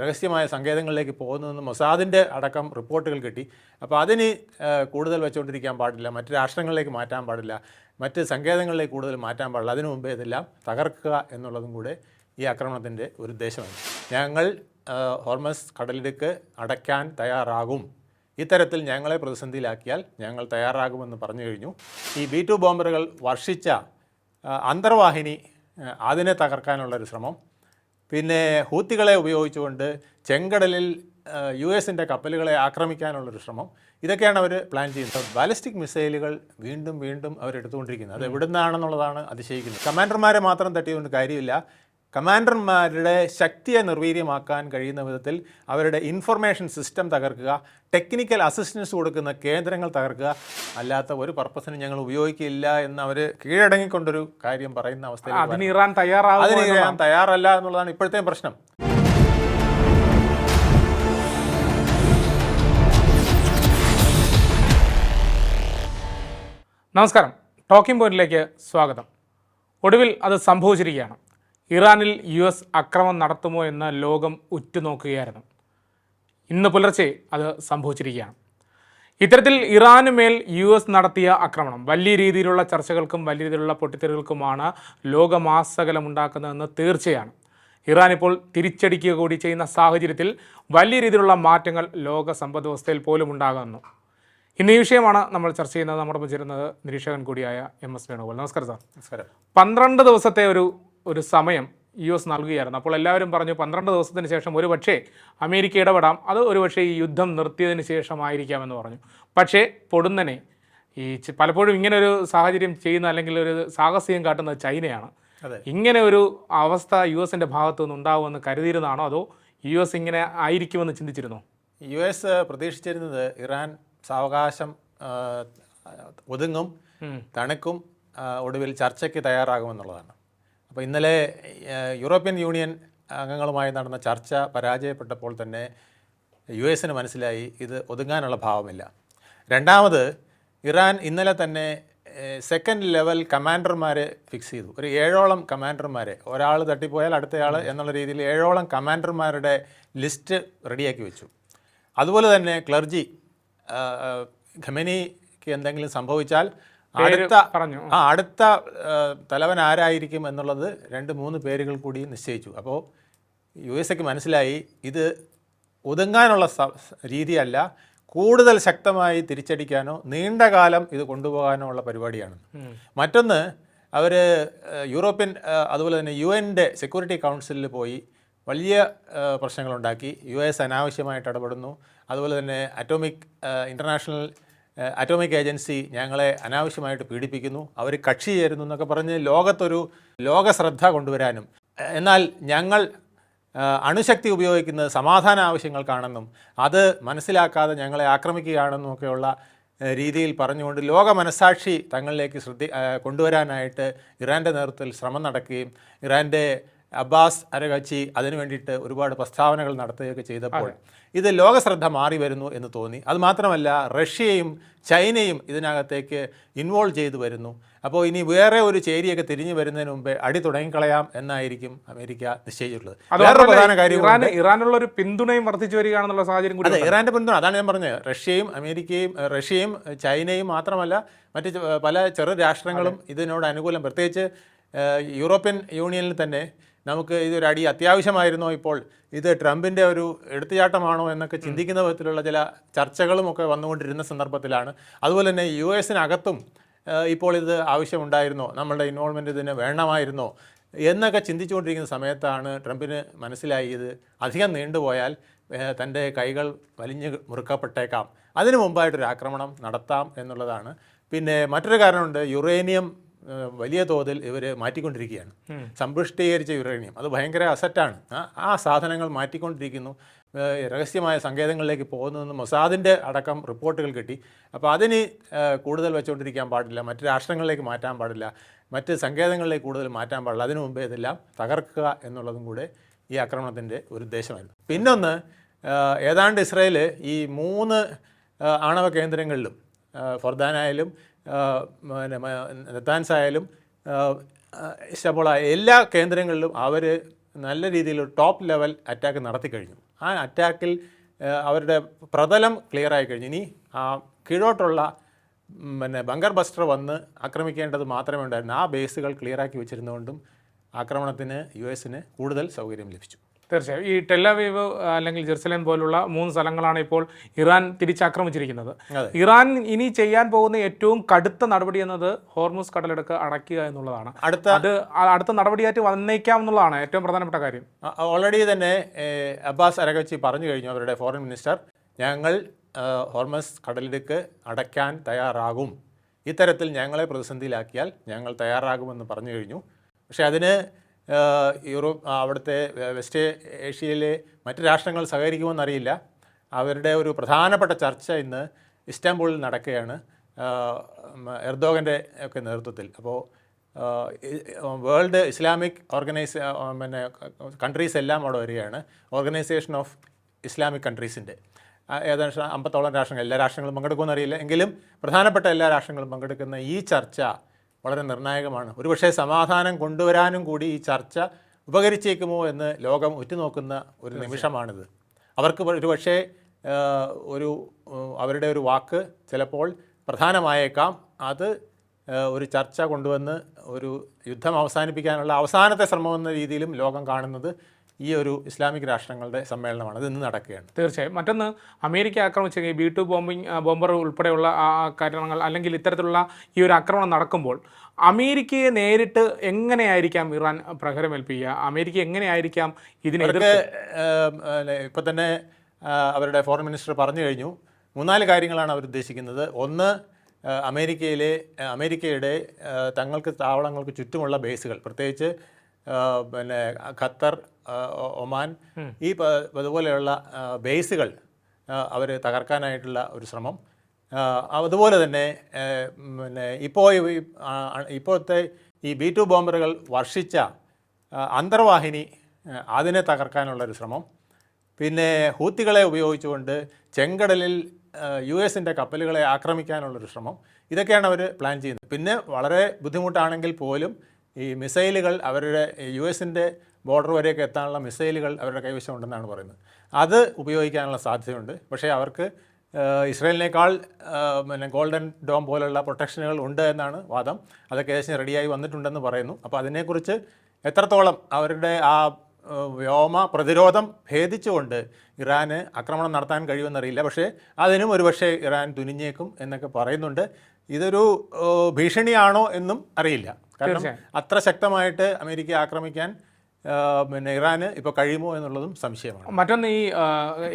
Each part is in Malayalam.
രഹസ്യമായ സങ്കേതങ്ങളിലേക്ക് പോകുന്നതെന്ന് മൊസാദിന്റെ അടക്കം റിപ്പോർട്ടുകൾ കിട്ടി. അപ്പോൾ അതിന് കൂടുതൽ വെച്ചുകൊണ്ടിരിക്കാൻ പാടില്ല മറ്റ് രാഷ്ട്രങ്ങളിലേക്ക് മാറ്റാൻ പാടില്ല മറ്റ് സങ്കേതങ്ങളിലേക്ക് കൂടുതൽ മാറ്റാൻ പാടില്ല അതിനു മുമ്പേ ഇതെല്ലാം തകർക്കുക എന്നുള്ളതും കൂടെ ഈ ആക്രമണത്തിന്റെ ഒരു ഉദ്ദേശമാണ്. ഞങ്ങൾ ഹോർമസ് കടലിടുക്ക് അടയ്ക്കാൻ തയ്യാറാകും. ഇത്തരത്തിൽ ഞങ്ങളെ പ്രതിസന്ധിയിലാക്കിയാൽ ഞങ്ങൾ തയ്യാറാകുമെന്ന് പറഞ്ഞു കഴിഞ്ഞു. ഈ ബി ടു ബോംബറുകൾ വർഷിച്ച അന്തർവാഹിനി അതിനെ തകർക്കാനുള്ളൊരു ശ്രമം പിന്നെ ഹൂത്തികളെ ഉപയോഗിച്ചുകൊണ്ട് ചെങ്കടലിൽ യു എസിന്റെ കപ്പലുകളെ ആക്രമിക്കാനുള്ളൊരു ശ്രമം. ഇതൊക്കെയാണ് അവർ പ്ലാൻ ചെയ്യുന്നത്. ബാലിസ്റ്റിക് മിസൈലുകൾ വീണ്ടും വീണ്ടും അവരെടുത്തുകൊണ്ടിരിക്കുന്നത്. അത് എവിടെ നിന്നാണെന്നുള്ളതാണ് അതിശയിക്കുന്നത്. കമാൻഡർമാരെ മാത്രം തട്ടിയതുകൊണ്ട് കാര്യമില്ല. കമാൻഡർമാരുടെ ശക്തിയെ നിർവീര്യമാക്കാൻ കഴിയുന്ന വിധത്തിൽ അവരുടെ ഇൻഫർമേഷൻ സിസ്റ്റം തകർക്കുക ടെക്നിക്കൽ അസിസ്റ്റൻസ് കൊടുക്കുന്ന കേന്ദ്രങ്ങൾ തകർക്കുക അല്ലാത്ത ഒരു പർപ്പസിന് ഞങ്ങൾ ഉപയോഗിക്കില്ല എന്ന് അവർ കീഴടങ്ങിക്കൊണ്ടൊരു കാര്യം പറയുന്ന അവസ്ഥയിൽ അതിന് ഇറാൻ തയ്യാറാവും അതിന് ഇറാൻ തയ്യാറല്ല എന്നുള്ളതാണ് ഇപ്പോഴത്തെ പ്രശ്നം. നമസ്കാരം. ടോക്കിംഗ് പോയിന്റിലേക്ക് സ്വാഗതം. ഒടുവിൽ അത് സംഭവിച്ചിരിക്കുകയാണ്. ഇറാനിൽ യു എസ് അക്രമം നടത്തുമോ എന്ന് ലോകം ഉറ്റുനോക്കുകയായിരുന്നു. ഇന്ന് പുലർച്ചെ അത് സംഭവിച്ചിരിക്കുകയാണ്. ഇത്തരത്തിൽ ഇറാന് മേൽ യു എസ് നടത്തിയ ആക്രമണം വലിയ രീതിയിലുള്ള ചർച്ചകൾക്കും വലിയ രീതിയിലുള്ള പൊട്ടിത്തെറികൾക്കുമാണ് ലോകമാസകലമുണ്ടാക്കുന്നതെന്ന് തീർച്ചയാണ്. ഇറാൻ ഇപ്പോൾ തിരിച്ചടിക്കുക കൂടി ചെയ്യുന്ന സാഹചര്യത്തിൽ വലിയ രീതിയിലുള്ള മാറ്റങ്ങൾ ലോക സമ്പദ് വ്യവസ്ഥയിൽ പോലും ഉണ്ടാകുന്നു. ഇന്ന് ഈ വിഷയമാണ് നമ്മൾ ചർച്ച ചെയ്യുന്നത്. നമ്മുടെ ചേരുന്നത് നിരീക്ഷകൻ കൂടിയായ എം എസ് വേണുഗോപാൽ. നമസ്കാരം സാർ. നമസ്കാരം. പന്ത്രണ്ട് ദിവസത്തെ ഒരു ഒരു സമയം യു എസ് നൽകുകയായിരുന്നു. അപ്പോൾ എല്ലാവരും പറഞ്ഞു പന്ത്രണ്ട് ദിവസത്തിന് ശേഷം ഒരു പക്ഷേ അമേരിക്ക ഇടപെടാം. അത് ഒരു പക്ഷേ ഈ യുദ്ധം നിർത്തിയതിന് ശേഷമായിരിക്കാമെന്ന് പറഞ്ഞു. പക്ഷേ പൊടുന്നനെ ഈ പലപ്പോഴും ഇങ്ങനെ ഒരു സാഹചര്യം ചെയ്യുന്ന അല്ലെങ്കിൽ ഒരു സാഹസികം കാട്ടുന്നത് ചൈനയാണ്. ഇങ്ങനെ ഒരു അവസ്ഥ യു എസിന്റെ ഭാഗത്തു നിന്ന് ഉണ്ടാവുമെന്ന് കരുതിയിരുന്നാണോ അതോ യു എസ് ഇങ്ങനെ ആയിരിക്കുമെന്ന് ചിന്തിച്ചിരുന്നോ? യു എസ് പ്രതീക്ഷിച്ചിരുന്നത് ഇറാൻ സാവകാശം ഒതുങ്ങും. തണുക്കും ഒടുവിൽ ചർച്ചയ്ക്ക് തയ്യാറാകുമെന്നുള്ളതാണ്. അപ്പോൾ ഇന്നലെ യൂറോപ്യൻ യൂണിയൻ അംഗങ്ങളുമായി നടന്ന ചർച്ച പരാജയപ്പെട്ടപ്പോൾ തന്നെ യു എസിന് മനസ്സിലായി ഇത് ഒതുങ്ങാനുള്ള ഭാവമില്ല. രണ്ടാമത് ഇറാൻ ഇന്നലെ തന്നെ സെക്കൻഡ് ലെവൽ കമാൻഡർമാരെ ഫിക്സ് ചെയ്തു. ഒരു ഏഴോളം കമാൻഡർമാരെ ഒരാൾ തട്ടിപ്പോയാൽ അടുത്തയാൾ എന്നുള്ള രീതിയിൽ ഏഴോളം കമാൻഡർമാരുടെ ലിസ്റ്റ് റെഡിയാക്കി വെച്ചു. അതുപോലെ തന്നെ ക്ലർജി ഖമനിക്ക് എന്തെങ്കിലും സംഭവിച്ചാൽ അടുത്ത പറഞ്ഞു. ആ അടുത്ത തലവൻ ആരായിരിക്കും എന്നുള്ളത് രണ്ട് മൂന്ന് പേരുകൾ കൂടി നിശ്ചയിച്ചു. അപ്പോൾ യു എസ് എക്ക് മനസ്സിലായി ഇത് ഒതുങ്ങാനുള്ള രീതിയല്ല കൂടുതൽ ശക്തമായി തിരിച്ചടിക്കാനോ നീണ്ടകാലം ഇത് കൊണ്ടുപോകാനോ ഉള്ള പരിപാടിയാണ്. മറ്റൊന്ന് അവർ യൂറോപ്യൻ അതുപോലെ തന്നെ യു എന്റെ സെക്യൂരിറ്റി കൗൺസിലിൽ പോയി വലിയ പ്രശ്നങ്ങളുണ്ടാക്കി. യു എസ് അനാവശ്യമായിട്ട് ഇടപെടുന്നു. അതുപോലെ തന്നെ അറ്റോമിക് ഇന്റർനാഷണൽ അറ്റോമിക് ഏജൻസി ഞങ്ങളെ അനാവശ്യമായിട്ട് പീഡിപ്പിക്കുന്നു. അവർ കക്ഷി ചേരുന്നു എന്നൊക്കെ പറഞ്ഞ് ലോകത്തൊരു ലോകശ്രദ്ധ കൊണ്ടുവരാനും. എന്നാൽ ഞങ്ങൾ അണുശക്തി ഉപയോഗിക്കുന്നത് സമാധാന ആവശ്യങ്ങൾക്കാണെന്നും അത് മനസ്സിലാക്കാതെ ഞങ്ങളെ ആക്രമിക്കുകയാണെന്നും ഒക്കെയുള്ള രീതിയിൽ പറഞ്ഞുകൊണ്ട് ലോക മനസാക്ഷി തങ്ങളിലേക്ക് ശ്രദ്ധി കൊണ്ടുവരാനായിട്ട് ഇറാന്റെ നേതൃത്വത്തിൽ ശ്രമം നടക്കുകയും ഇറാന്റെ അബ്ബാസ് അരകച്ചി അതിനു വേണ്ടിയിട്ട് ഒരുപാട് പ്രസ്താവനകൾ നടത്തുകയൊക്കെ ചെയ്തപ്പോൾ ഇത് ലോകശ്രദ്ധ മാറി വരുന്നു എന്ന് തോന്നി. അത് മാത്രമല്ല റഷ്യയും ചൈനയും ഇതിനകത്തേക്ക് ഇൻവോൾവ് ചെയ്തു വരുന്നു. അപ്പോൾ ഇനി വേറെ ഒരു ചേരിയൊക്കെ തിരിഞ്ഞു വരുന്നതിന് മുമ്പേ അടി തുടങ്ങിക്കളയാം എന്നായിരിക്കും അമേരിക്ക നിശ്ചയിച്ചിട്ടുള്ളത്. വേറൊരു പ്രധാന കാര്യം ഇറാനുള്ള ഒരു പിന്തുണയും വർദ്ധിച്ചു വരികയാണെന്നുള്ള സാഹചര്യം കൂടി അതെ ഇറാന്റെ പിന്തുണ അതാണ് ഞാൻ പറഞ്ഞത്. റഷ്യയും അമേരിക്കയും റഷ്യയും ചൈനയും മാത്രമല്ല മറ്റ് പല ചെറു രാഷ്ട്രങ്ങളും ഇതിനോട് അനുകൂലം. പ്രത്യേകിച്ച് യൂറോപ്യൻ യൂണിയനിൽ തന്നെ നമുക്ക് ഇതൊരു അടി അത്യാവശ്യമായിരുന്നോ ഇപ്പോൾ? ഇത് ട്രംപിന്റെ ഒരു എടുത്തുചാട്ടമാണോ എന്നൊക്കെ ചിന്തിക്കുന്ന വിധത്തിലുള്ള ചില ചർച്ചകളും ഒക്കെ വന്നുകൊണ്ടിരുന്ന സന്ദർഭത്തിലാണ്. അതുപോലെ തന്നെ യു എസിനകത്തും ഇപ്പോൾ ഇത് ആവശ്യമുണ്ടായിരുന്നോ? നമ്മളുടെ ഇൻവോൾവ്മെന്റ് ഇതിന് വേണമായിരുന്നോ? എന്നൊക്കെ ചിന്തിച്ചുകൊണ്ടിരിക്കുന്ന സമയത്താണ് ട്രംപിന് മനസ്സിലായി ഇത് അധികം നീണ്ടുപോയാൽ തന്റെ കൈകൾ വലിഞ്ഞു മുറുക്കപ്പെട്ടേക്കാം. അതിനു മുമ്പായിട്ടൊരു ആക്രമണം നടത്താം എന്നുള്ളതാണ്. പിന്നെ മറ്റൊരു കാരണമുണ്ട് യുറേനിയം വലിയ തോതിൽ ഇവർ മാറ്റിക്കൊണ്ടിരിക്കുകയാണ്. സമ്പുഷ്ടീകരിച്ച യുറേനിയം. അത് ഭയങ്കര അസറ്റാണ് ആ- ആ സാധനങ്ങൾ മാറ്റിക്കൊണ്ടിരിക്കുന്നു. രഹസ്യമായ സങ്കേതങ്ങളിലേക്ക് പോകുന്നതെന്ന് മൊസാദിന്റെ അടക്കം റിപ്പോർട്ടുകൾ കിട്ടി. അപ്പോൾ അതിന് കൂടുതൽ വെച്ചുകൊണ്ടിരിക്കാൻ പാടില്ല. മറ്റ് രാഷ്ട്രങ്ങളിലേക്ക് മാറ്റാൻ പാടില്ല. മറ്റ് സങ്കേതങ്ങളിലേക്ക് കൂടുതൽ മാറ്റാൻ പാടില്ല. അതിനു മുമ്പേ ഇതെല്ലാം തകർക്കുക എന്നുള്ളതും കൂടെ ഈ ആക്രമണത്തിന്റെ ഒരു ഉദ്ദേശമായിരുന്നു. പിന്നൊന്ന് ഏതാണ്ട് ഇസ്രയേൽ ഈ മൂന്ന് ആണവ കേന്ദ്രങ്ങളിലും ഫർദാനായാലും പിന്നെ നെത്താൻസ് ആയാലും ഏഹ്, എല്ലാ കേന്ദ്രങ്ങളിലും അവർ നല്ല രീതിയിൽ ടോപ്പ് ലെവൽ അറ്റാക്ക് നടത്തി കഴിഞ്ഞു. ആ അറ്റാക്കിൽ അവരുടെ പ്രതലം ക്ലിയർ ആയി കഴിഞ്ഞു. ഇനി ആ കീഴോട്ടുള്ള പിന്നെ ബങ്കർ ബസ്റ്റർ വന്ന് ആക്രമിക്കേണ്ടത് മാത്രമേ ഉണ്ടായിരുന്നു ആ ബേസുകൾ ക്ലിയറാക്കി വെച്ചിരുന്നുകൊണ്ടും ആക്രമണത്തിന് യു എസിന് കൂടുതൽ സൗകര്യം ലഭിച്ചു. തീർച്ചയായും. ഈ ടെല്ലവീവ് അല്ലെങ്കിൽ ജെറുസലേം പോലുള്ള മൂന്ന് സ്ഥലങ്ങളാണ് ഇപ്പോൾ ഇറാൻ തിരിച്ചാക്രമിച്ചിരിക്കുന്നത്. ഇറാൻ ഇനി ചെയ്യാൻ പോകുന്ന ഏറ്റവും കടുത്ത നടപടി എന്നത് ഹോർമുസ് കടലെടുക്ക് അടയ്ക്കുക എന്നുള്ളതാണ്. അടുത്ത അത് അടുത്ത നടപടിയായിട്ട് വന്നേക്കാം എന്നുള്ളതാണ് ഏറ്റവും പ്രധാനപ്പെട്ട കാര്യം. ഓൾറെഡി തന്നെ അബ്ബാസ് അരകച്ചി പറഞ്ഞു കഴിഞ്ഞു അവരുടെ ഫോറിൻ മിനിസ്റ്റർ ഞങ്ങൾ ഹോർമസ് കടലിടുക്ക് അടയ്ക്കാൻ തയ്യാറാകും. ഇത്തരത്തിൽ ഞങ്ങളെ പ്രതിസന്ധിയിലാക്കിയാൽ ഞങ്ങൾ തയ്യാറാകുമെന്ന് പറഞ്ഞു കഴിഞ്ഞു. പക്ഷേ അതിന് യൂറോപ്പ് അവിടുത്തെ വെസ്റ്റ് ഏഷ്യയിലെ മറ്റ് രാഷ്ട്രങ്ങൾ സഹകരിക്കുമെന്നറിയില്ല അവരുടെ ഒരു പ്രധാനപ്പെട്ട ചർച്ച ഇന്ന് ഇസ്താംബൂളിൽ നടക്കുകയാണ്. എർദോഗന്റെ ഒക്കെ നേതൃത്വത്തിൽ. അപ്പോൾ വേൾഡ് ഇസ്ലാമിക് ഓർഗനൈസ് പിന്നെ കൺട്രീസ് എല്ലാം അവിടെ വരികയാണ്. ഓർഗനൈസേഷൻ ഓഫ് ഇസ്ലാമിക് കൺട്രീസിന്റെ. ഏകദേശം അമ്പത്തോളം രാഷ്ട്രങ്ങൾ എല്ലാ രാഷ്ട്രങ്ങളും പങ്കെടുക്കുമെന്നറിയില്ല എങ്കിലും പ്രധാനപ്പെട്ട എല്ലാ രാഷ്ട്രങ്ങളും പങ്കെടുക്കുന്ന ഈ ചർച്ച വളരെ നിർണായകമാണ്. ഒരുപക്ഷെ സമാധാനം കൊണ്ടുവരാനും കൂടി ഈ ചർച്ച ഉപകരിച്ചേക്കുമോ എന്ന് ലോകം ഉറ്റുനോക്കുന്ന ഒരു നിമിഷമാണിത്. അവർക്ക് ഒരുപക്ഷെ ഒരു അവരുടെ ഒരു വാക്ക് ചിലപ്പോൾ പ്രധാനമായേക്കാം. അത് ഒരു ചർച്ച കൊണ്ടുവന്ന് ഒരു യുദ്ധം അവസാനിപ്പിക്കാനുള്ള അവസാനത്തെ ശ്രമം എന്ന രീതിയിലും ലോകം കാണുന്നത് ഈ ഒരു ഇസ്ലാമിക് രാഷ്ട്രങ്ങളുടെ സമ്മേളനമാണ്. ഇത് ഇന്ന് നടക്കുകയാണ്. തീർച്ചയായും. മറ്റൊന്ന് അമേരിക്ക ആക്രമിച്ച ഈ ബി ടു ബോംബിംഗ് ബോംബർ ഉൾപ്പെടെയുള്ള കാര്യങ്ങൾ അല്ലെങ്കിൽ ഇത്തരത്തിലുള്ള ഈ ഒരു ആക്രമണം നടക്കുമ്പോൾ അമേരിക്കയെ നേരിട്ട് എങ്ങനെയായിരിക്കാം ഇറാൻ പ്രഹരമേൽപ്പിക്കുക? അമേരിക്ക എങ്ങനെയായിരിക്കാം ഇതിനെ എതിർത്ത്? ഇപ്പം തന്നെ അവരുടെ ഫോറിൻ മിനിസ്റ്റർ പറഞ്ഞു കഴിഞ്ഞു. മൂന്നാൽ കാര്യങ്ങളാണ് അവർ ഉദ്ദേശിക്കുന്നത്. ഒന്ന് അമേരിക്കയിലെ അമേരിക്കയുടെ തങ്ങൾക്ക് താവളങ്ങൾക്ക് ചുറ്റുമുള്ള ബേസുകൾ പ്രത്യേകിച്ച് പിന്നെ ഖത്തർ ഒമാൻ ഈ അതുപോലെയുള്ള ബേസുകൾ അവർ തകർക്കാനായിട്ടുള്ള ഒരു ശ്രമം. അതുപോലെ തന്നെ പിന്നെ ഇപ്പോൾ ഇപ്പോഴത്തെ ഈ ബി ടു ബോംബറുകൾ വർഷിച്ച അന്തർവാഹിനി അതിനെ തകർക്കാനുള്ള ഒരു ശ്രമം. പിന്നെ ഹൂത്തികളെ ഉപയോഗിച്ചുകൊണ്ട് ചെങ്കടലിൽ യു എസിന്റെ കപ്പലുകളെ ആക്രമിക്കാനുള്ളൊരു ശ്രമം. ഇതൊക്കെയാണ് അവർ പ്ലാൻ ചെയ്യുന്നത്. പിന്നെ വളരെ ബുദ്ധിമുട്ടാണെങ്കിൽ പോലും ഈ മിസൈലുകൾ അവരുടെ യു എസിന്റെ ബോർഡർ വരെയൊക്കെ എത്താനുള്ള മിസൈലുകൾ അവരുടെ കൈവശം ഉണ്ടെന്നാണ് പറയുന്നത്. അത് ഉപയോഗിക്കാനുള്ള സാധ്യതയുണ്ട്. പക്ഷേ അവർക്ക് ഇസ്രയേലിനേക്കാൾ പിന്നെ ഗോൾഡൻ ഡോം പോലുള്ള പ്രൊട്ടക്ഷനുകൾ ഉണ്ട് എന്നാണ് വാദം. അതൊക്കെ ഏകദേശം റെഡിയായി വന്നിട്ടുണ്ടെന്ന് പറയുന്നു. അപ്പോൾ അതിനെക്കുറിച്ച് എത്രത്തോളം അവരുടെ ആ വ്യോമ പ്രതിരോധം ഭേദിച്ചുകൊണ്ട് ഇറാന് ആക്രമണം നടത്താൻ കഴിയുമെന്നറിയില്ല. പക്ഷേ അതിനും ഒരുപക്ഷെ ഇറാൻ തുനിഞ്ഞേക്കും എന്നൊക്കെ പറയുന്നുണ്ട്. ഇതൊരു ഭീഷണിയാണോ എന്നും അറിയില്ല. കാരണം അത്ര ശക്തമായിട്ട് അമേരിക്ക ആക്രമിക്കാൻ പിന്നെ ഇറാന് ഇപ്പോൾ കഴിയുമോ എന്നുള്ളതും സംശയമാണ്. മറ്റൊന്ന് ഈ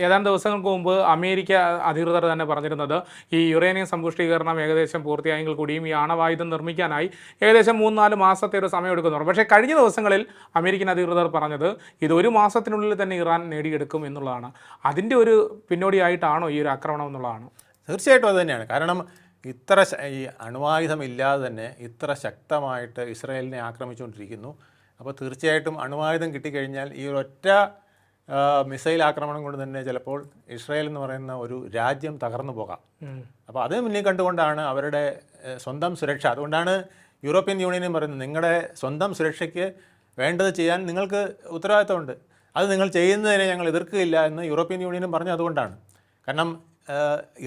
ഏതാനും ദിവസങ്ങൾക്ക് മുമ്പ് അമേരിക്ക അധികൃതർ തന്നെ പറഞ്ഞിരുന്നത് ഈ യുറേനിയം സമ്പുഷ്ടീകരണം ഏകദേശം പൂർത്തിയായെങ്കിൽ കൂടിയും ഈ ആണവായുധം നിർമ്മിക്കാനായി ഏകദേശം മൂന്ന് നാല് മാസത്തെ ഒരു സമയം എടുക്കുന്നുണ്ട് പക്ഷേ കഴിഞ്ഞ ദിവസങ്ങളിൽ അമേരിക്കൻ അധികൃതർ പറഞ്ഞത് ഇത് ഒരു മാസത്തിനുള്ളിൽ തന്നെ ഇറാൻ നേടിയെടുക്കും എന്നുള്ളതാണ്. അതിന്റെ ഒരു പിന്നോടിയായിട്ടാണോ ഈ ഒരു ആക്രമണം എന്നുള്ളതാണ്. തീർച്ചയായിട്ടും അത് തന്നെയാണ്. കാരണം ഇത്ര ഈ അണുവായുധമില്ലാതെ തന്നെ ഇത്ര ശക്തമായിട്ട് ഇസ്രായേലിനെ ആക്രമിച്ചുകൊണ്ടിരിക്കുന്നു. അപ്പോൾ തീർച്ചയായിട്ടും അണുവായുധം കിട്ടിക്കഴിഞ്ഞാൽ ഈ ഒരൊറ്റ മിസൈൽ ആക്രമണം കൊണ്ട് തന്നെ ചിലപ്പോൾ ഇസ്രായേൽ എന്ന് പറയുന്ന ഒരു രാജ്യം തകർന്നു പോകാം. അപ്പോൾ അത് മുന്നിൽ കണ്ടുകൊണ്ടാണ് അവരുടെ സ്വന്തം സുരക്ഷ. അതുകൊണ്ടാണ് യൂറോപ്യൻ യൂണിയനും പറയുന്നത് നിങ്ങളുടെ സ്വന്തം സുരക്ഷയ്ക്ക് വേണ്ടത് ചെയ്യാൻ നിങ്ങൾക്ക് ഉത്തരവാദിത്തമുണ്ട്. അത് നിങ്ങൾ ചെയ്യുന്നതിനെ ഞങ്ങൾ എതിർക്കുകയില്ല എന്ന് യൂറോപ്യൻ യൂണിയനും പറഞ്ഞു അതുകൊണ്ടാണ്. കാരണം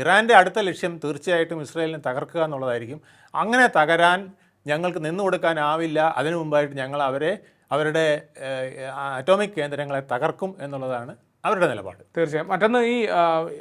ഇറാന്റെ അടുത്ത ലക്ഷ്യം തീർച്ചയായിട്ടും ഇസ്രായേലിനെ തകർക്കുക എന്നുള്ളതായിരിക്കും. അങ്ങനെ തകരാൻ ഞങ്ങൾക്ക് നിന്നു കൊടുക്കാനാവില്ല. അതിനു മുമ്പായിട്ട് ഞങ്ങൾ അവരെ അവരുടെ അറ്റോമിക് കേന്ദ്രങ്ങളെ തകർക്കും എന്നുള്ളതാണ് അവരുടെ നിലപാട്. തീർച്ചയായും. മറ്റൊന്ന് ഈ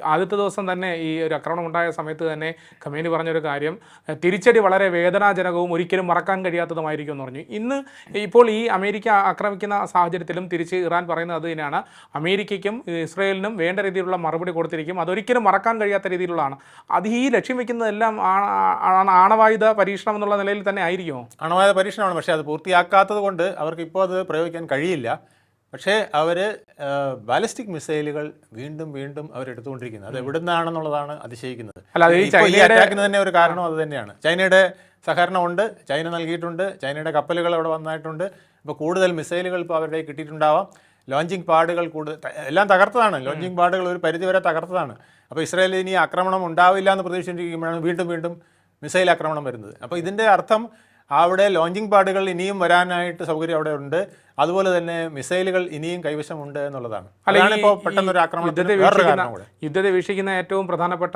ആദ്യത്തെ ദിവസം തന്നെ ഈ ഒരു ആക്രമണം ഉണ്ടായ സമയത്ത് തന്നെ ഖമേനി പറഞ്ഞൊരു കാര്യം തിരിച്ചടി വളരെ വേദനാജനകവും ഒരിക്കലും മറക്കാൻ കഴിയാത്തതുമായിരിക്കും എന്ന് പറഞ്ഞു. ഇന്ന് ഇപ്പോൾ ഈ അമേരിക്ക ആക്രമിക്കുന്ന സാഹചര്യത്തിലും തിരിച്ച് ഇറാൻ പറയുന്നത് അത് തന്നെയാണ്. അമേരിക്കയ്ക്കും ഇസ്രയേലിനും വേണ്ട രീതിയിലുള്ള മറുപടി കൊടുത്തിരിക്കും. അതൊരിക്കലും മറക്കാൻ കഴിയാത്ത രീതിയിലുള്ളതാണ്. അത് ഈ ലക്ഷ്യം വെക്കുന്നതെല്ലാം ആണവായുധ പരീക്ഷണം എന്നുള്ള നിലയിൽ തന്നെ ആയിരിക്കുമോ? ആണവായുധ പരീക്ഷണമാണ്. പക്ഷേ അത് പൂർത്തിയാക്കാത്തത് കൊണ്ട് അവർക്ക് ഇപ്പോൾ അത് പ്രയോഗിക്കാൻ കഴിയില്ല. പക്ഷേ അവർ ബാലിസ്റ്റിക് മിസൈലുകൾ വീണ്ടും വീണ്ടും അവർ എടുത്തുകൊണ്ടിരിക്കുന്നത് അത് എവിടെ നിന്നാണെന്നുള്ളതാണ് അതിശയിക്കുന്നത് ഈ അറ്റാക്കിന് തന്നെ ഒരു കാരണം അത് തന്നെയാണ്. ചൈനയുടെ സഹകരണമുണ്ട് ചൈന നൽകിയിട്ടുണ്ട് ചൈനയുടെ കപ്പലുകൾ അവിടെ വന്നായിട്ടുണ്ട്. ഇപ്പോൾ കൂടുതൽ മിസൈലുകൾ ഇപ്പോൾ അവരുടെ കിട്ടിയിട്ടുണ്ടാവാം. ലോഞ്ചിങ് പാടുകൾ കൂടുതൽ എല്ലാം തകർത്തതാണ്. ലോഞ്ചിങ് പാടുകൾ ഒരു പരിധിവരെ തകർത്തതാണ്. അപ്പോൾ ഇസ്രായേലിൽ ഇനി ആക്രമണം ഉണ്ടാവില്ല എന്ന് പ്രതീക്ഷിച്ചിരിക്കുമ്പോഴാണ് വീണ്ടും വീണ്ടും മിസൈൽ ആക്രമണം വരുന്നത്. അപ്പോൾ ഇതിന്റെ അർത്ഥം അവിടെ ലോഞ്ചിങ് പാടുകൾ ഇനിയും വരാനായിട്ട് സൗകര്യം അവിടെ ഉണ്ട്. അതുപോലെ തന്നെ മിസൈലുകൾ ഇനിയും കൈവശമുണ്ട് എന്നുള്ളതാണ്. യുദ്ധത്തെ വീക്ഷിക്കുന്ന ഏറ്റവും പ്രധാനപ്പെട്ട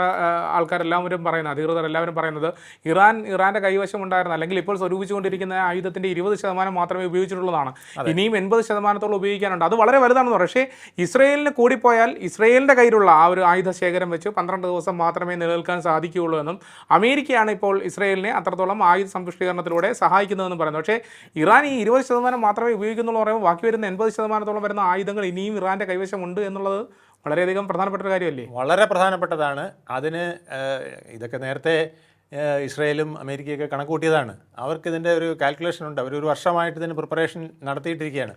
ആൾക്കാരെല്ലാവരും പറയുന്നത് അധികൃതർ എല്ലാവരും പറയുന്നത് ഇറാൻ ഇറാന്റെ കൈവശം ഉണ്ടായിരുന്ന അല്ലെങ്കിൽ ഇപ്പോൾ സ്വരൂപിച്ചുകൊണ്ടിരിക്കുന്ന ആയുധത്തിന്റെ ഇരുപത് ശതമാനം മാത്രമേ ഉപയോഗിച്ചിട്ടുള്ളതാണ്. ഇനിയും എൺപത് ശതമാനത്തോളം ഉപയോഗിക്കാനുണ്ട്. അത് വളരെ വലുതാണെന്ന് പറയും. പക്ഷേ ഇസ്രയേലിന് കൂടിപ്പോയാൽ ഇസ്രയേലിന്റെ കയ്യിലുള്ള ആ ഒരു ആയുധ ശേഖരം വെച്ച് പന്ത്രണ്ട് ദിവസം മാത്രമേ നിലനിൽക്കാൻ സാധിക്കുകയുള്ളൂ എന്നും അമേരിക്കയാണ് ഇപ്പോൾ ഇസ്രയേലിനെ അത്രത്തോളം ആയുധ സംപുഷ്ടീകരണത്തിലൂടെ സഹായിക്കുന്നതെന്നും പറയുന്നത് പക്ഷേ ഇറാൻ ഈ ഇരുപത് ശതമാനം മാത്രമേ ഉപയോഗിക്കുന്നുള്ളൂ പറയുമ്പോൾ ബാക്കി വരുന്ന എൺപത് ശതമാനത്തോളം വരുന്ന ആയുധങ്ങൾ ഇനിയും ഇറാന്റെ കൈവശമുണ്ട് എന്നുള്ളത് വളരെയധികം പ്രധാനപ്പെട്ട ഒരു കാര്യമല്ലേ? വളരെ പ്രധാനപ്പെട്ടതാണ്. അതിന് ഇതൊക്കെ നേരത്തെ ഇസ്രയേലും അമേരിക്കയൊക്കെ കണക്കൂട്ടിയതാണ് അവർക്ക് ഇതിന്റെ ഒരു കാൽക്കുലേഷൻ ഉണ്ട്. അവർ ഒരു വർഷമായിട്ട് ഇതിന് പ്രിപ്പറേഷൻ നടത്തിയിട്ടിരിക്കുകയാണ്.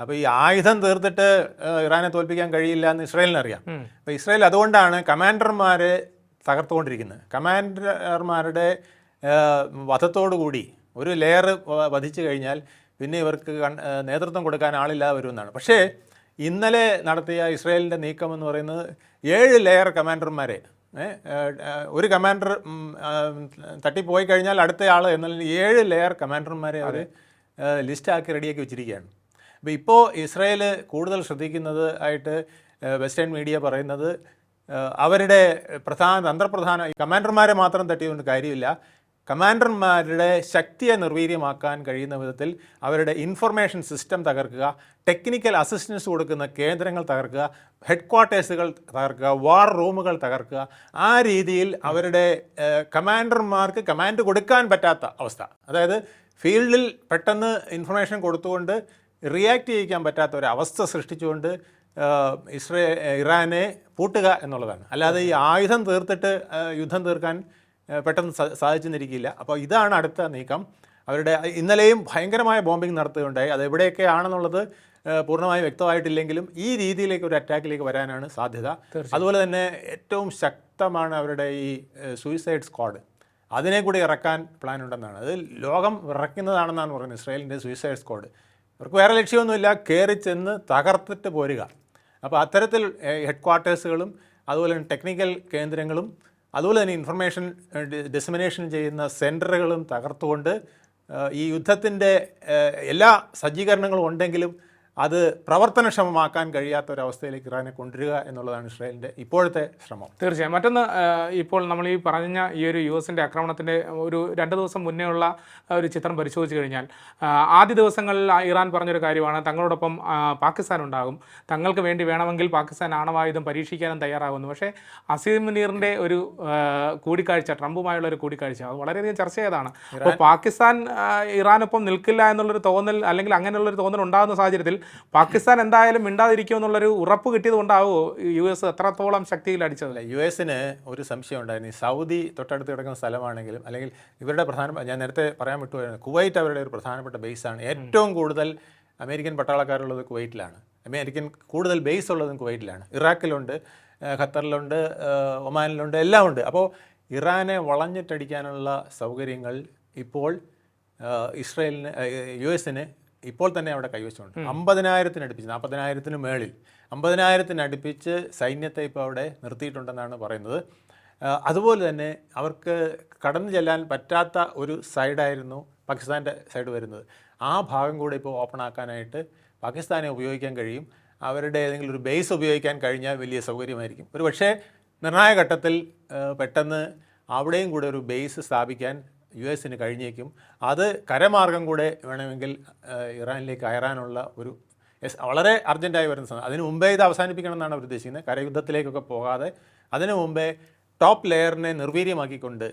അപ്പോൾ ഈ ആയുധം തീർത്തിട്ട് ഇറാനെ തോൽപ്പിക്കാൻ കഴിയില്ല എന്ന് ഇസ്രയേലിനറിയാം അപ്പോൾ ഇസ്രയേൽ അതുകൊണ്ടാണ് കമാൻഡർമാരെ തകർത്തുകൊണ്ടിരിക്കുന്നത്. കമാൻഡർമാരുടെ വധത്തോടുകൂടി ഒരു ലെയർ വധിച്ചു കഴിഞ്ഞാൽ പിന്നെ ഇവർക്ക് നേതൃത്വം കൊടുക്കാൻ ആളില്ലാതെ വരുമെന്നാണ്. പക്ഷേ ഇന്നലെ നടത്തിയ ഇസ്രയേലിന്റെ നീക്കം എന്ന് പറയുന്നത് ഏഴ് ലെയർ കമാൻഡർമാരെ ഒരു കമാൻഡർ തട്ടിപ്പോയി കഴിഞ്ഞാൽ അടുത്ത ആൾ എന്നാൽ ഏഴ് ലെയർ കമാൻഡർമാരെ അവർ ലിസ്റ്റാക്കി റെഡിയാക്കി വെച്ചിരിക്കുകയാണ്. അപ്പോൾ ഇപ്പോൾ ഇസ്രയേൽ കൂടുതൽ ശ്രദ്ധിക്കുന്നത് ആയിട്ട് വെസ്റ്റേൺ മീഡിയ പറയുന്നത് അവരുടെ പ്രധാന തന്ത്രപ്രധാന കമാൻഡർമാരെ മാത്രം തട്ടിയതുകൊണ്ട് കാര്യമില്ല. കമാൻഡർമാരുടെ ശക്തിയെ നിർവീര്യമാക്കാൻ കഴിയുന്ന വിധത്തിൽ അവരുടെ ഇൻഫർമേഷൻ സിസ്റ്റം തകർക്കുക ടെക്നിക്കൽ അസിസ്റ്റൻസ് കൊടുക്കുന്ന കേന്ദ്രങ്ങൾ തകർക്കുക ഹെഡ് ക്വാർട്ടേഴ്സുകൾ തകർക്കുക വാർ റൂമുകൾ തകർക്കുക ആ രീതിയിൽ അവരുടെ കമാൻഡർമാർക്ക് കമാൻഡ് കൊടുക്കാൻ പറ്റാത്ത അവസ്ഥ. അതായത് ഫീൽഡിൽ പെട്ടെന്ന് ഇൻഫർമേഷൻ കൊടുത്തുകൊണ്ട് റിയാക്ട് ചെയ്യിക്കാൻ പറ്റാത്ത ഒരു അവസ്ഥ സൃഷ്ടിച്ചുകൊണ്ട് ഇസ്രേ ഇറാനെ പൂട്ടുക എന്നുള്ളതാണ്. അല്ലാതെ ഈ ആയുധം തീർത്തിട്ട് യുദ്ധം തീർക്കാൻ പെട്ടെന്ന് സാധിച്ചെന്നിരിക്കില്ല. അപ്പോൾ ഇതാണ് അടുത്ത നീക്കം. അവരുടെ ഇന്നലെയും ഭയങ്കരമായ ബോംബിംഗ് നടത്തുകയുണ്ടായി. അത് എവിടെയൊക്കെ ആണെന്നുള്ളത് പൂർണമായും പൂർണമായി വ്യക്തമായിട്ടില്ലെങ്കിലും ഈ രീതിയിലേക്ക് ഒരു അറ്റാക്കിലേക്ക് വരാനാണ് സാധ്യത. അതുപോലെ തന്നെ ഏറ്റവും ശക്തമാണ് അവരുടെ ഈ സൂയിസൈഡ് സ്ക്വാഡ് അതിനെ കൂടി ഇറക്കാൻ പ്ലാൻ ഉണ്ടെന്നാണ്. അത് ലോകം ഇറക്കുന്നതാണെന്നാണ് പറയുന്നത് ഇസ്രായേലിന്റെ സൂയിസൈഡ് സ്ക്വാഡ് ഇവർക്ക് വേറെ ലക്ഷ്യമൊന്നുമില്ല. കയറി ചെന്ന് തകർത്തിട്ട് പോരുക. അപ്പോൾ അത്തരത്തിൽ ഹെഡ് ക്വാർട്ടേഴ്സുകളും അതുപോലെ തന്നെ ടെക്നിക്കൽ കേന്ദ്രങ്ങളും അതുപോലെ തന്നെ ഇൻഫർമേഷൻ ഡിസമിനേഷൻ ചെയ്യുന്ന സെന്ററുകളും തകർത്തുകൊണ്ട് ഈ യുദ്ധത്തിന്റെ എല്ലാ സജ്ജീകരണങ്ങളും ഉണ്ടെങ്കിലും അത് പ്രവർത്തനക്ഷമമാക്കാൻ കഴിയാത്ത ഒരവസ്ഥയിലേക്ക് ഇറാനെ കൊണ്ടുവരിക എന്നുള്ളതാണ് ഇസ്രായേലിന്റെ ഇപ്പോഴത്തെ ശ്രമം. തീർച്ചയായും. മറ്റൊന്ന് ഇപ്പോൾ നമ്മൾ ഈ പറഞ്ഞ ഈ ഒരു യു എസിന്റെ ആക്രമണത്തിന്റെ ഒരു രണ്ട് ദിവസം മുന്നേ ഉള്ള ഒരു ചിത്രം പരിശോധിച്ച് കഴിഞ്ഞാൽ ആദ്യ ദിവസങ്ങളിൽ ഇറാൻ പറഞ്ഞൊരു കാര്യമാണ് തങ്ങളോടൊപ്പം പാകിസ്ഥാൻ ഉണ്ടാകും. തങ്ങൾക്ക് വേണ്ടി വേണമെങ്കിൽ പാകിസ്ഥാൻ ആണവായുധം പരീക്ഷിക്കാനും തയ്യാറാകുന്നു. പക്ഷേ അസീം മുനീറിന്റെ ഒരു കൂടിക്കാഴ്ച ട്രംപുമായുള്ള ഒരു കൂടിക്കാഴ്ച അത് വളരെയധികം ചർച്ച ചെയ്തതാണ്. അപ്പോൾ പാകിസ്ഥാൻ ഇറാനൊപ്പം നിൽക്കില്ല എന്നുള്ളൊരു തോന്നൽ അല്ലെങ്കിൽ അങ്ങനെയുള്ളൊരു തോന്നൽ ഉണ്ടാകുന്ന സാഹചര്യത്തിൽ പാകിസ്ഥാൻ എന്തായാലും മിണ്ടാതിരിക്കുമെന്നുള്ളൊരു ഉറപ്പ് കിട്ടിയത് കൊണ്ടാവോ യു എസ് എത്രത്തോളം ശക്തിയിൽ അടിച്ചതല്ല യു എസിന് ഒരു സംശയം ഉണ്ടായിരുന്നു. സൗദി തൊട്ടടുത്ത് കിടക്കുന്ന സ്ഥലമാണെങ്കിലും അല്ലെങ്കിൽ ഇവരുടെ പ്രധാന ഞാൻ നേരത്തെ പറയാൻ വിട്ടുപോയിരുന്നു കുവൈറ്റ് അവരുടെ ഒരു പ്രധാനപ്പെട്ട ബേസാണ്. ഏറ്റവും കൂടുതൽ അമേരിക്കൻ പട്ടാളക്കാരുള്ളത് കുവൈറ്റിലാണ്. അമേരിക്കൻ കൂടുതൽ ബേസ് ഉള്ളതും കുവൈറ്റിലാണ്. ഇറാഖിലുണ്ട് ഖത്തറിലുണ്ട് ഒമാനിലുണ്ട് എല്ലാം ഉണ്ട്. അപ്പോൾ ഇറാനെ വളഞ്ഞിട്ടടിക്കാനുള്ള സൗകര്യങ്ങൾ ഇപ്പോൾ ഇസ്രയേലിന് യു എസിന് ഇപ്പോൾ തന്നെ അവിടെ കൈവശമുണ്ട്. അമ്പതിനായിരത്തിന് അടുപ്പിച്ച് നാൽപ്പതിനായിരത്തിന് മേളിൽ അമ്പതിനായിരത്തിന് അടുപ്പിച്ച് സൈന്യത്തെ ഇപ്പോൾ അവിടെ നിർത്തിയിട്ടുണ്ടെന്നാണ് പറയുന്നത്. അതുപോലെ തന്നെ അവർക്ക് കടന്നു ചെല്ലാൻ പറ്റാത്ത ഒരു സൈഡായിരുന്നു പാകിസ്ഥാന്റെ സൈഡ് വരുന്നത്. ആ ഭാഗം കൂടെ ഇപ്പോൾ ഓപ്പൺ ആക്കാനായിട്ട് പാകിസ്ഥാനെ ഉപയോഗിക്കാൻ കഴിയും. അവരുടെ ഏതെങ്കിലും ഒരു ബേസ് ഉപയോഗിക്കാൻ കഴിഞ്ഞാൽ വലിയ സൗകര്യമായിരിക്കും. ഒരു പക്ഷേ നിർണായക ഘട്ടത്തിൽ പെട്ടെന്ന് അവിടെയും കൂടെ ഒരു ബേസ് സ്ഥാപിക്കാൻ യു എസിന് കഴിഞ്ഞേക്കും. അത് കരമാർഗം കൂടെ വേണമെങ്കിൽ ഇറാനിലേക്ക് കയറാനുള്ള ഒരു വളരെ അർജന്റായി വരുന്ന സമയം. അതിന് മുമ്പേ ഇത് അവസാനിപ്പിക്കണം എന്നാണ് അവർ ഉദ്ദേശിക്കുന്നത്. കരയുദ്ധത്തിലേക്കൊക്കെ പോകാതെ അതിനു മുമ്പേ ടോപ്പ് ലെയറിനെ നിർവീര്യമാക്കിക്കൊണ്ട്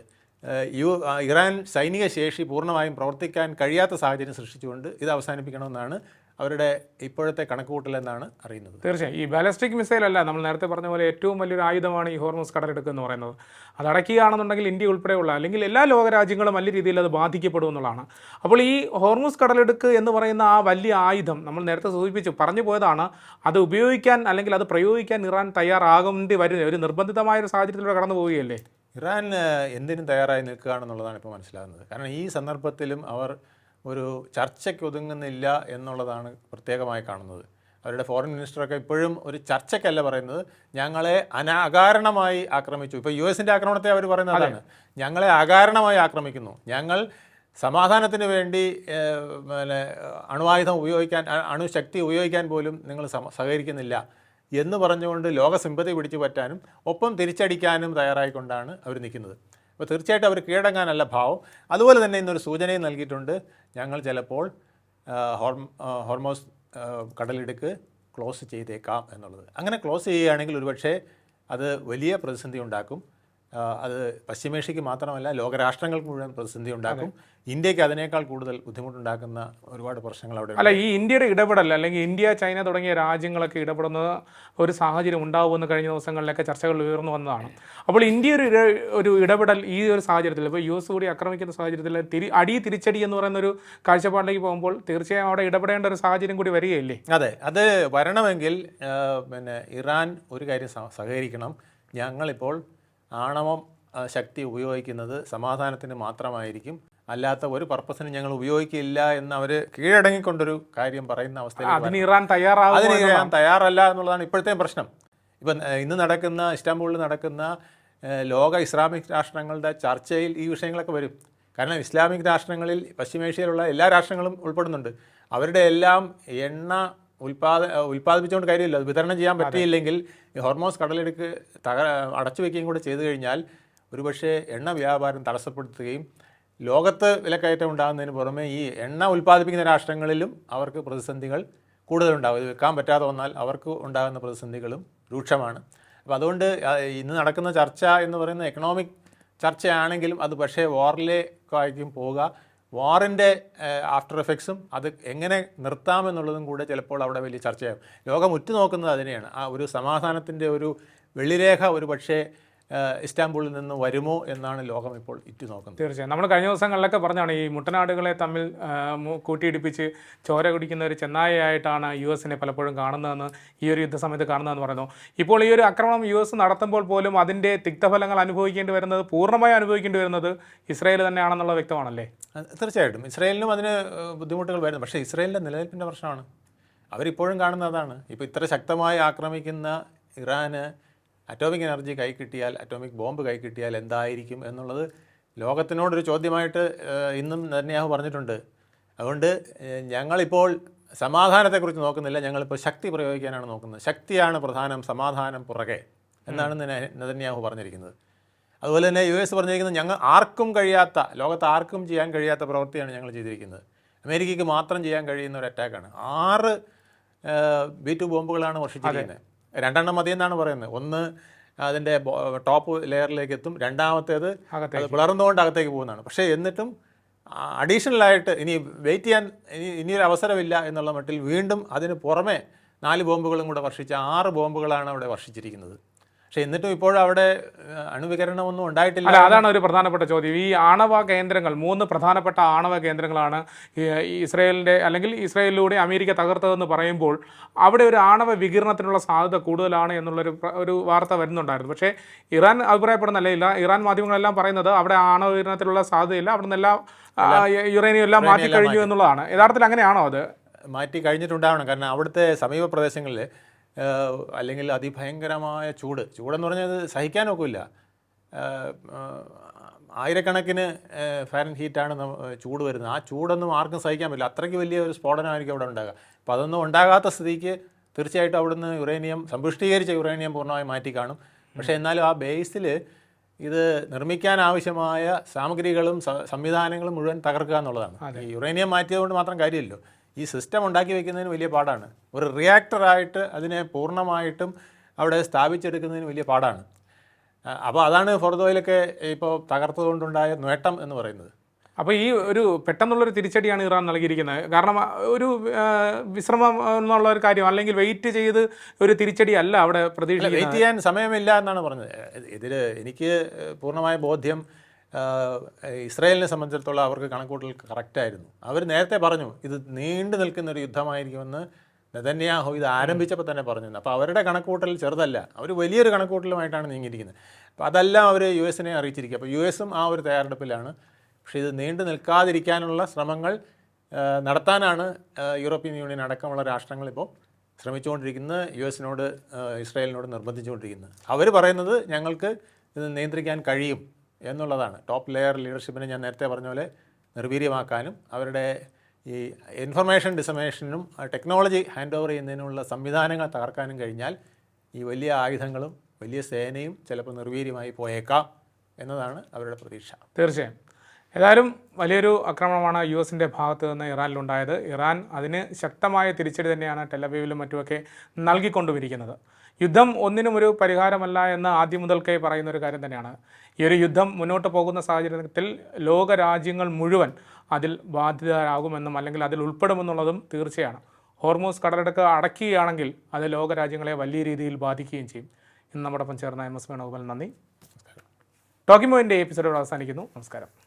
യു ഇറാൻ സൈനിക ശേഷി പൂർണമായും പ്രവർത്തിക്കാൻ കഴിയാത്ത സാഹചര്യം സൃഷ്ടിച്ചുകൊണ്ട് ഇത് അവസാനിപ്പിക്കണമെന്നാണ് അവരുടെ ഇപ്പോഴത്തെ കണക്കുകൂട്ടലെന്നാണ് അറിയുന്നത്. തീർച്ചയായും. ഈ ബാലിസ്റ്റിക് മിസൈൽ അല്ല നമ്മൾ നേരത്തെ പറഞ്ഞ പോലെ ഏറ്റവും വലിയൊരു ആയുധമാണ് ഈ ഹോർമോസ് കടലെടുക്കുക എന്ന് പറയുന്നത്. അത് അടയ്ക്കുകയാണെന്നുണ്ടെങ്കിൽ ഇന്ത്യ ഉൾപ്പെടെയുള്ള അല്ലെങ്കിൽ എല്ലാ ലോകരാജ്യങ്ങളും വലിയ രീതിയിൽ അത് ബാധിക്കപ്പെടും എന്നുള്ളതാണ്. അപ്പോൾ ഈ ഹോർമോസ് കടലെടുക്ക് എന്ന് പറയുന്ന ആ വലിയ ആയുധം നമ്മൾ നേരത്തെ സൂചിപ്പിച്ചു പറഞ്ഞു പോയതാണ്. അത് ഉപയോഗിക്കാൻ അല്ലെങ്കിൽ അത് പ്രയോഗിക്കാൻ ഇറാൻ തയ്യാറാകേണ്ടി വരുന്ന ഒരു നിർബന്ധിതമായ ഒരു സാഹചര്യത്തിലൂടെ കടന്നു പോവുകയല്ലേ? ഇറാൻ എന്തിനും തയ്യാറായി നിൽക്കുകയാണെന്നുള്ളതാണ് ഇപ്പോൾ മനസ്സിലാകുന്നത്. കാരണം ഈ സന്ദർഭത്തിലും അവർ ഒരു ചർച്ചയ്ക്ക് ഒതുങ്ങുന്നില്ല എന്നുള്ളതാണ് പ്രത്യേകമായി കാണുന്നത്. അവരുടെ ഫോറിൻ മിനിസ്റ്ററൊക്കെ ഇപ്പോഴും ഒരു ചർച്ചയ്ക്കല്ല പറയുന്നത് ഞങ്ങളെ അനാകാരണമായി ആക്രമിച്ചു. ഇപ്പോൾ യു എസിന്റെ ആക്രമണത്തെ അവർ പറയുന്നത് അതാണ്. ഞങ്ങളെ അകാരണമായി ആക്രമിക്കുന്നു. ഞങ്ങൾ സമാധാനത്തിന് വേണ്ടി പിന്നെ അണുവായുധം ഉപയോഗിക്കാൻ അണുശക്തി ഉപയോഗിക്കാൻ പോലും നിങ്ങൾ സഹകരിക്കുന്നില്ല. എന്ന് പറഞ്ഞുകൊണ്ട് ലോക സിമ്പതി പിടിച്ചു പറ്റാനും ഒപ്പം തിരിച്ചടിക്കാനും തയ്യാറായിക്കൊണ്ടാണ് അവർ നിൽക്കുന്നത്. അപ്പോൾ തീർച്ചയായിട്ടും അവർ കീഴടങ്ങാനല്ല ഭാവം. അതുപോലെ തന്നെ ഇന്നൊരു സൂചനയും നൽകിയിട്ടുണ്ട്. ഞങ്ങൾ ചിലപ്പോൾ ഹോർമോസ് കടലിടുക്ക് ക്ലോസ് ചെയ്തേക്കാം എന്നുള്ളത്. അങ്ങനെ ക്ലോസ് ചെയ്യുകയാണെങ്കിൽ ഒരുപക്ഷെ അത് വലിയ പ്രതിസന്ധി ഉണ്ടാക്കും. അത് പശ്ചിമേഷ്യക്ക് മാത്രമല്ല ലോകരാഷ്ട്രങ്ങൾക്ക് മുഴുവൻ പ്രതിസന്ധി ഉണ്ടാക്കും ഇന്ത്യയ്ക്ക് അതിനേക്കാൾ കൂടുതൽ ബുദ്ധിമുട്ടുണ്ടാക്കുന്ന ഒരുപാട് പ്രശ്നങ്ങൾ അവിടെ അല്ല ഈ ഇന്ത്യയുടെ ഇടപെടൽ അല്ലെങ്കിൽ ഇന്ത്യ ചൈന തുടങ്ങിയ രാജ്യങ്ങളൊക്കെ ഇടപെടുന്ന ഒരു സാഹചര്യം ഉണ്ടാവുമെന്ന് കഴിഞ്ഞ ദിവസങ്ങളിലൊക്കെ ചർച്ചകൾ ഉയർന്നു വന്നതാണ്. അപ്പോൾ ഇന്ത്യ ഒരു ഒരു ഇടപെടൽ ഈ ഒരു സാഹചര്യത്തിൽ ഇപ്പോൾ യു എസ് കൂടി ആക്രമിക്കുന്ന സാഹചര്യത്തിൽ തിരി അടി തിരിച്ചടി എന്ന് പറയുന്ന ഒരു കാഴ്ചപ്പാടിലേക്ക് പോകുമ്പോൾ തീർച്ചയായും അവിടെ ഇടപെടേണ്ട ഒരു സാഹചര്യം കൂടി വരികയില്ലേ? അതെ അത് വരണമെങ്കിൽ പിന്നെ ഇറാൻ ഒരു കാര്യം സഹകരിക്കണം. ഞങ്ങളിപ്പോൾ ആണവം ശക്തി ഉപയോഗിക്കുന്നത് സമാധാനത്തിന് മാത്രമായിരിക്കും. അല്ലാത്ത ഒരു പർപ്പസിന് ഞങ്ങൾ ഉപയോഗിക്കില്ല എന്ന് അവർ കീഴടങ്ങിക്കൊണ്ടൊരു കാര്യം പറയുന്ന അവസ്ഥയിൽ അതിന് ഇറാൻ തയ്യാറാവും അതിന് ഇറാൻ തയ്യാറല്ല എന്നുള്ളതാണ് ഇപ്പോഴത്തെ പ്രശ്നം. ഇപ്പം ഇന്ന് നടക്കുന്ന ഇസ്താംബൂളിൽ നടക്കുന്ന ലോക ഇസ്ലാമിക് രാഷ്ട്രങ്ങളുടെ ചർച്ചയിൽ ഈ വിഷയങ്ങളൊക്കെ വരും. കാരണം ഇസ്ലാമിക് രാഷ്ട്രങ്ങളിൽ പശ്ചിമേഷ്യയിലുള്ള എല്ലാ രാഷ്ട്രങ്ങളും ഉൾപ്പെടുന്നുണ്ട്. അവരുടെ എല്ലാം എണ്ണ ഉൽപാദ ഉൽപാദിപ്പിച്ചുകൊണ്ട് ഉൽപ്പാദിപ്പിച്ചുകൊണ്ട് കാര്യമില്ല. അത് വിതരണം ചെയ്യാൻ പറ്റിയില്ലെങ്കിൽ ഈ ഹോർമോൺസ് കടലെടുക്ക് തക അടച്ചു വയ്ക്കുകയും കൂടെ ചെയ്തു കഴിഞ്ഞാൽ ഒരുപക്ഷെ എണ്ണ വ്യാപാരം തടസ്സപ്പെടുത്തുകയും ലോകത്ത് വിലക്കയറ്റം ഉണ്ടാകുന്നതിന് പുറമെ ഈ എണ്ണ ഉൽപ്പാദിപ്പിക്കുന്ന രാഷ്ട്രങ്ങളിലും അവർക്ക് പ്രതിസന്ധികൾ കൂടുതലുണ്ടാകും ഇത് വെക്കാൻ പറ്റാതെ വന്നാൽ അവർക്ക് ഉണ്ടാകുന്ന പ്രതിസന്ധികളും രൂക്ഷമാണ്. അപ്പോൾ അതുകൊണ്ട് ഇന്ന് നടക്കുന്ന ചർച്ച എന്ന് പറയുന്ന എക്കണോമിക് ചർച്ചയാണെങ്കിലും അത് പക്ഷേ വാറിലേക്കായിരിക്കും പോവുക. വാറിന്റെ ആഫ്റ്റർ എഫക്ട്സും അത് എങ്ങനെ നിർത്താമെന്നുള്ളതും കൂടെ ചിലപ്പോൾ അവിടെ വലിയ ചർച്ചയാകും. ലോകം ഉറ്റുനോക്കുന്നത് അതിനെയാണ്. ആ ഒരു സമാധാനത്തിന്റെ ഒരു വെള്ളിരേഖ ഒരു പക്ഷേ ഇസ്താംബൂളിൽ നിന്ന് വരുമോ എന്നാണ് ലോകം ഇപ്പോൾ ഇറ്റുനോക്കുന്നത് തീർച്ചയായും. നമ്മൾ കഴിഞ്ഞ ദിവസങ്ങളിലൊക്കെ പറഞ്ഞാണ് ഈ മുട്ടനാടുകളെ തമ്മിൽ കൂട്ടിയിടിപ്പിച്ച് ചോര കുടിക്കുന്ന ഒരു ചെന്നായയായിട്ടാണ് യു എസിനെ പലപ്പോഴും കാണുന്നതെന്ന് ഈ ഒരു യുദ്ധസമയത്ത് കാണുന്നതെന്ന് പറയുന്നു. ഇപ്പോൾ ഈ ഒരു ആക്രമണം യു എസ് നടത്തുമ്പോൾ പോലും അതിന്റെ തിക്തഫലങ്ങൾ അനുഭവിക്കേണ്ടി വരുന്നത് പൂർണമായും അനുഭവിക്കേണ്ടി വരുന്നത് ഇസ്രയേൽ തന്നെയാണെന്നുള്ള വ്യക്തമാണല്ലേ? തീർച്ചയായിട്ടും. ഇസ്രയേലിനും അതിന് ബുദ്ധിമുട്ടുകൾ വരുന്നു. പക്ഷേ ഇസ്രയേലിന്റെ നിലനിൽപ്പിന്റെ പ്രശ്നമാണ്. അവരിപ്പോഴും കാണുന്ന അതാണ് ഇപ്പോൾ ഇത്ര ശക്തമായി ആക്രമിക്കുന്ന ഇറാന് അറ്റോമിക് എനർജി കൈ കിട്ടിയാൽ അറ്റോമിക് ബോംബ് കൈ കിട്ടിയാൽ എന്തായിരിക്കും എന്നുള്ളത് ലോകത്തിനോടൊരു ചോദ്യമായിട്ട് ഇന്നും നെതന്യാഹു പറഞ്ഞിട്ടുണ്ട്. അതുകൊണ്ട് ഞങ്ങളിപ്പോൾ സമാധാനത്തെക്കുറിച്ച് നോക്കുന്നില്ല. ഞങ്ങളിപ്പോൾ ശക്തി പ്രയോഗിക്കാനാണ് നോക്കുന്നത്. ശക്തിയാണ് പ്രധാനം സമാധാനം പുറകെ എന്നാണ് നെതന്യാഹു പറഞ്ഞിരിക്കുന്നത്. അതുപോലെ തന്നെ യു എസ് പറഞ്ഞിരിക്കുന്നത് ഞങ്ങൾ ആർക്കും കഴിയാത്ത ലോകത്ത് ആർക്കും ചെയ്യാൻ കഴിയാത്ത പ്രവൃത്തിയാണ് ഞങ്ങൾ ചെയ്തിരിക്കുന്നത്. അമേരിക്കയ്ക്ക് മാത്രം ചെയ്യാൻ കഴിയുന്ന ഒരു അറ്റാക്കാണ് ആറ് ബി ടു ബോംബുകളാണ് വർഷിച്ചിരിക്കുന്നത്. രണ്ടെണ്ണം മതി എന്നാണ് പറയുന്നത്. ഒന്ന് അതിന്റെ ടോപ്പ് ലെയറിലേക്ക് എത്തും. രണ്ടാമത്തേത് അത് പിളർന്നുകൊണ്ട് അകത്തേക്ക് പോകുന്നതാണ്. പക്ഷേ എന്നിട്ടും അഡീഷണലായിട്ട് ഇനി വെയിറ്റ് ചെയ്യാൻ ഇനി ഇനിയൊരു അവസരമില്ല എന്നുള്ള മട്ടിൽ വീണ്ടും അതിന് പുറമെ നാല് ബോംബുകളും കൂടെ വർഷിച്ച ആറ് ബോംബുകളാണ് അവിടെ വർഷിച്ചിരിക്കുന്നത്. പക്ഷേ എന്നിട്ടും ഇപ്പോഴും അവിടെ അണുവികരണമൊന്നും ഉണ്ടായിട്ടില്ല അല്ല അതാണ് ഒരു പ്രധാനപ്പെട്ട ചോദ്യം. ഈ ആണവ കേന്ദ്രങ്ങൾ മൂന്ന് പ്രധാനപ്പെട്ട ആണവ കേന്ദ്രങ്ങളാണ് ഈ അല്ലെങ്കിൽ ഇസ്രയേലിലൂടെ അമേരിക്ക തകർത്തതെന്ന് പറയുമ്പോൾ അവിടെ ഒരു ആണവ വികിരണത്തിനുള്ള സാധ്യത കൂടുതലാണ് എന്നുള്ളൊരു ഒരു വാർത്ത വരുന്നുണ്ടായിരുന്നു. പക്ഷേ ഇറാൻ അഭിപ്രായപ്പെടുന്നല്ലേ ഇറാൻ മാധ്യമങ്ങളെല്ലാം പറയുന്നത് അവിടെ ആണവ വികിരണത്തിലുള്ള സാധ്യതയില്ല അവിടെ നിന്നെല്ലാം യുറേനിയം എല്ലാം മാറ്റി. കഴിഞ്ഞു എന്നുള്ളതാണ്. യഥാർത്ഥത്തിൽ അങ്ങനെയാണോ അത്? മാറ്റി കഴിഞ്ഞിട്ടുണ്ടാവണം. കാരണം അവിടുത്തെ സമീപ പ്രദേശങ്ങളിൽ അല്ലെങ്കിൽ അതിഭയങ്കരമായ ചൂട്. ചൂടെന്ന് പറഞ്ഞാൽ ഒക്കില്ല ആയിരക്കണക്കിന് ഫാരൻ ഹീറ്റാണ് ചൂട് വരുന്നത്. ആ ചൂടൊന്നും ആർക്കും സഹിക്കാൻ പറ്റില്ല. അത്രയ്ക്ക് വലിയ ഒരു സ്ഫോടനമായിരിക്കും അവിടെ ഉണ്ടാകുക അപ്പോൾ അതൊന്നും ഉണ്ടാകാത്ത സ്ഥിതിക്ക് തീർച്ചയായിട്ടും അവിടുന്ന് യുറേനിയം സമ്പുഷ്ടീകരിച്ച യുറേനിയം പൂർണമായി മാറ്റി കാണും. പക്ഷേ എന്നാലും ആ ബേസിൽ ഇത് നിർമ്മിക്കാൻ ആവശ്യമായ സാമഗ്രികളും സംവിധാനങ്ങളും മുഴുവൻ തകർക്കുക എന്നുള്ളതാണ് യുറേനിയം മാറ്റിയതുകൊണ്ട് മാത്രം കാര്യമില്ലല്ലോ. ഈ സിസ്റ്റം ഉണ്ടാക്കി വെക്കുന്നതിന് വലിയ പാടാണ്. ഒരു റിയാക്ടറായിട്ട് അതിനെ പൂർണമായിട്ടും അവിടെ സ്ഥാപിച്ചെടുക്കുന്നതിന് വലിയ പാടാണ്. അപ്പോൾ അതാണ് ഫോർദോയിലൊക്കെ ഇപ്പോൾ തകർത്തതുകൊണ്ടുണ്ടായ നേട്ടം എന്ന് പറയുന്നത്. അപ്പോൾ ഈ ഒരു പെട്ടെന്നുള്ളൊരു തിരിച്ചടിയാണ് ഇറാൻ നൽകിയിരിക്കുന്നത്. കാരണം ഒരു വിശ്രമം എന്നുള്ള ഒരു കാര്യം അല്ലെങ്കിൽ വെയിറ്റ് ചെയ്ത് ഒരു തിരിച്ചടി അല്ല അവിടെ പ്രതീക്ഷിക്കുന്നത്. വെയിറ്റ് ചെയ്യാൻ സമയമില്ല എന്നാണ് പറഞ്ഞത്. ഇതിൽ എനിക്ക് പൂർണമായ ബോധ്യം ഇസ്രായേലിനെ സംബന്ധിച്ചിടത്തോളം അവർക്ക് കണക്കൂട്ടൽ കറക്റ്റായിരുന്നു അവർ നേരത്തെ പറഞ്ഞു ഇത് നീണ്ടു നിൽക്കുന്ന ഒരു യുദ്ധമായിരിക്കുമെന്ന് നെതന്യാഹു ഇത് ആരംഭിച്ചപ്പോൾ തന്നെ പറഞ്ഞു. അപ്പോൾ അവരുടെ കണക്കൂട്ടൽ ചെറുതല്ല അവർ വലിയൊരു കണക്കൂട്ടലുമായിട്ടാണ് നീങ്ങിയിരിക്കുന്നത്. അപ്പോൾ അതെല്ലാം അവർ യു എസിനെ അറിയിച്ചിരിക്കുക. അപ്പോൾ യു എസും ആ ഒരു തയ്യാറെടുപ്പിലാണ്. പക്ഷേ ഇത് നീണ്ടു നിൽക്കാതിരിക്കാനുള്ള ശ്രമങ്ങൾ നടത്താനാണ് യൂറോപ്യൻ യൂണിയൻ അടക്കമുള്ള രാഷ്ട്രങ്ങൾ ഇപ്പോൾ ശ്രമിച്ചുകൊണ്ടിരിക്കുന്നത് യു എസിനോട് ഇസ്രായേലിനോട് നിർബന്ധിച്ചുകൊണ്ടിരിക്കുന്നത്. അവർ പറയുന്നത് ഞങ്ങൾക്ക് ഇത് നിയന്ത്രിക്കാൻ കഴിയും. എന്നുള്ളതാണ്. ടോപ്പ് ലെയർ ലീഡർഷിപ്പിനെ ഞാൻ നേരത്തെ പറഞ്ഞ പോലെ നിർവീര്യമാക്കാനും അവരുടെ ഈ ഇൻഫർമേഷൻ ഡിസമേഷനും ടെക്നോളജി ഹാൻഡ് ഓവർ ചെയ്യുന്നതിനുള്ള സംവിധാനങ്ങൾ തകർക്കാനും കഴിഞ്ഞാൽ ഈ വലിയ ആയുധങ്ങളും വലിയ സേനയും ചിലപ്പോൾ നിർവീര്യമായി പോയേക്കാം എന്നതാണ് അവരുടെ പ്രതീക്ഷ. തീർച്ചയായും. ഏതായാലും വലിയൊരു ആക്രമണമാണ് യു എസിന്റെ ഭാഗത്ത് നിന്ന് ഇറാനിലുണ്ടായത് ഇറാൻ അതിന് ശക്തമായ തിരിച്ചടി തന്നെയാണ് ടെലവീവിലും മറ്റുമൊക്കെ നൽകിക്കൊണ്ടുമിരിക്കുന്നത്. യുദ്ധം ഒന്നിനും ഒരു പരിഹാരമല്ല എന്ന് ആദ്യം മുതൽക്കേ പറയുന്ന ഒരു കാര്യം തന്നെയാണ്. ഈ ഒരു യുദ്ധം മുന്നോട്ട് പോകുന്ന സാഹചര്യത്തിൽ ലോകരാജ്യങ്ങൾ മുഴുവൻ അതിൽ ബാധിതരാകുമെന്നും അല്ലെങ്കിൽ അതിൽ ഉൾപ്പെടുമെന്നുള്ളതും തീർച്ചയാണ്. ഹോർമോസ് കടലെടുക്ക് അടക്കുകയാണെങ്കിൽ അത് ലോകരാജ്യങ്ങളെ വലിയ രീതിയിൽ ബാധിക്കുകയും ചെയ്യും. ഇന്ന് നമ്മുടെ ഒപ്പം ചേർന്ന എം എസ് വേണുഗോപാൽ നന്ദി. ടോക്കിമോയിന്റെ എപ്പിസോഡ് അവസാനിക്കുന്നു. നമസ്കാരം.